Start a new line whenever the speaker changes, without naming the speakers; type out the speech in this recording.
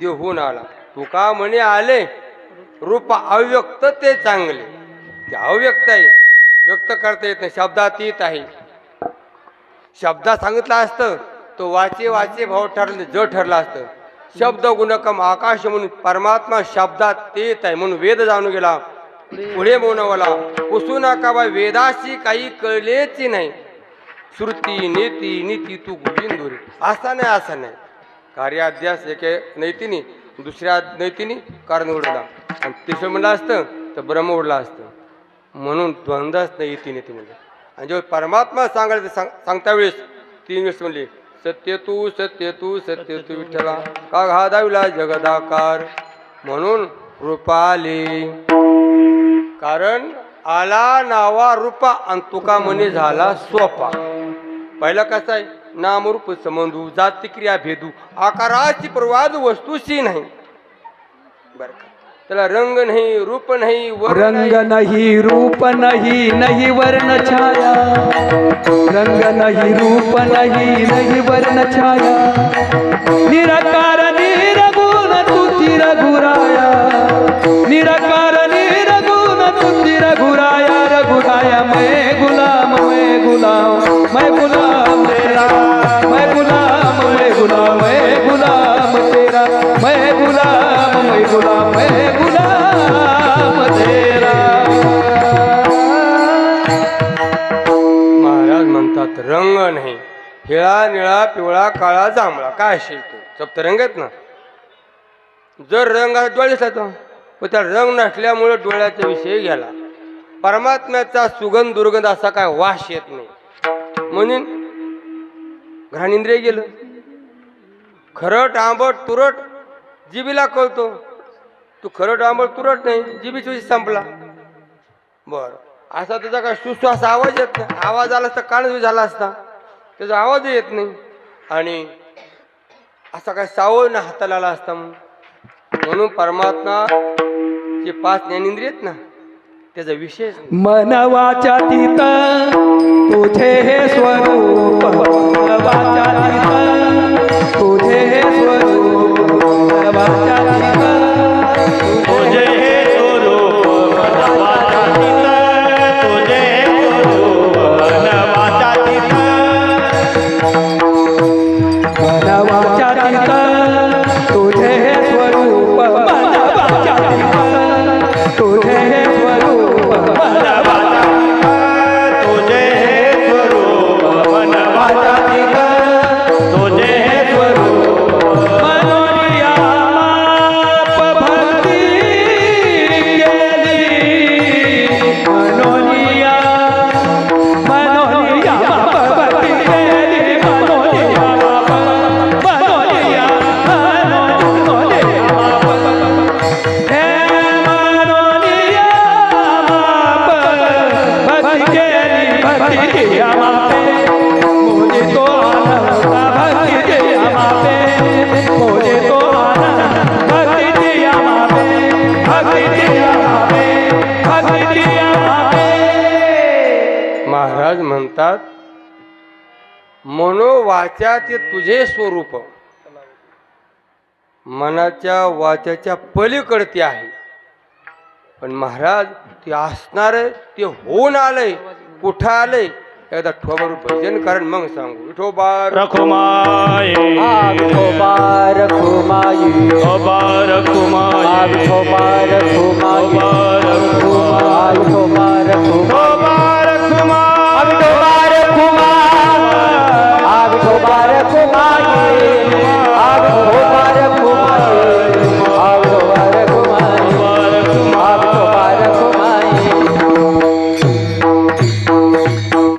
देहून आला. तुका म्हणे आले रूप अव्यक्त ते चांगले. ते अव्यक्त आहे. व्यक्त करता येत नाही. शब्दातीत आहे. शब्दात सांगितलं असतं तो वाचे वाचे भाव ठरले ज ठरलं असतं. शब्द गुणकम आकाश म्हणून परमात्मा शब्दात येत आहे म्हणून वेद जाणून गेला. पुढे मोनवला पुसू नका बा वेदाशी काही कळलेच नाही. श्रुती नेती नीती तू गुजिंदुरी असा नाही असा नाही. कार्याध्यास एके नैतिनी दुसऱ्या नैतिनी कारण उडला आणि तिसरं म्हणलं असतं तर ब्रह्म उडला असतं. म्हणून द्वंद्वच नाही ती नीती म्हणजे आणि जेव्हा परमात्मा सांगायचं सांग सांगता वेळेस तीन वेळेस म्हणले सत्य तू सत्य तू सत्य तू विठ्ठला का घा दाविला जगदाकार? म्हणून रूपाली कारण आला नावा रूपा आणि तुका म्हणे झाला सोपा. पहिला कसा आहे? नामरूप समंधू जातक्रिया भेदू आकाराची प्रवाद वस्तूशी नाही. बर त्याला रंग नाही रूप नाही.
रंग
नाही.
रूप नाही नाही वर्ण छाया. रंग नाही रूप नाही नाही वर्ण छाया. निराकार निरगुण तुझी रघुराया. निराकार निरगुण तुझी रघुराया. रघुराया मै गुलाम मै गुलाम मै गुलाम. गुलाम मैं गुलाम मैं गुलाम तेरा।
महाराज म्हणतात रंग नाही. हिळा निळा पिवळा काळा जांभळा. काय असेल तो? सप्तरंग आहेत ना? जर रंग डोळेच येतो पण त्या रंग नसल्यामुळे डोळ्याचा विषय गेला. परमात्म्याचा सुगंध दुर्गंध असा काय वास येत नाही. म्हणून घाणिंद्रिय गेलं. खरट आंबट तुरट जीबीला कळतो. तू खरं डांबळ तुरट नाही जीबी तुझी संपला. बर. असा त्याचा काय सुश्वास आवाज येत नाही. आवाज आला असता कान झाला असता. त्याचा आवाज येत नाही. आणि असा काय सावळ ना हाताला आला असता म्हणून. परमात्मा जे पाच ज्ञानेंद्रिय आहेत ना त्याचा विशेष
मनवाच्या तीत तुझे हे स्वरूप मनवाच्या तुझे मुझे तो आनंद मुझे तो आनंद
महाराज म्हणतात मनोवाच्या ते तुझे स्वरूप मनाच्या वाच्याच्या ते आहे. पण महाराज ते असणार ते होऊन आलंय. कुठं आलंय एकदा ठोबर भजन कारण मग सांगू विठोबा
रखुमाये
विठोबार खुमाई
अबार कुमाये
विठोबार खुमाई
अबार कुमाये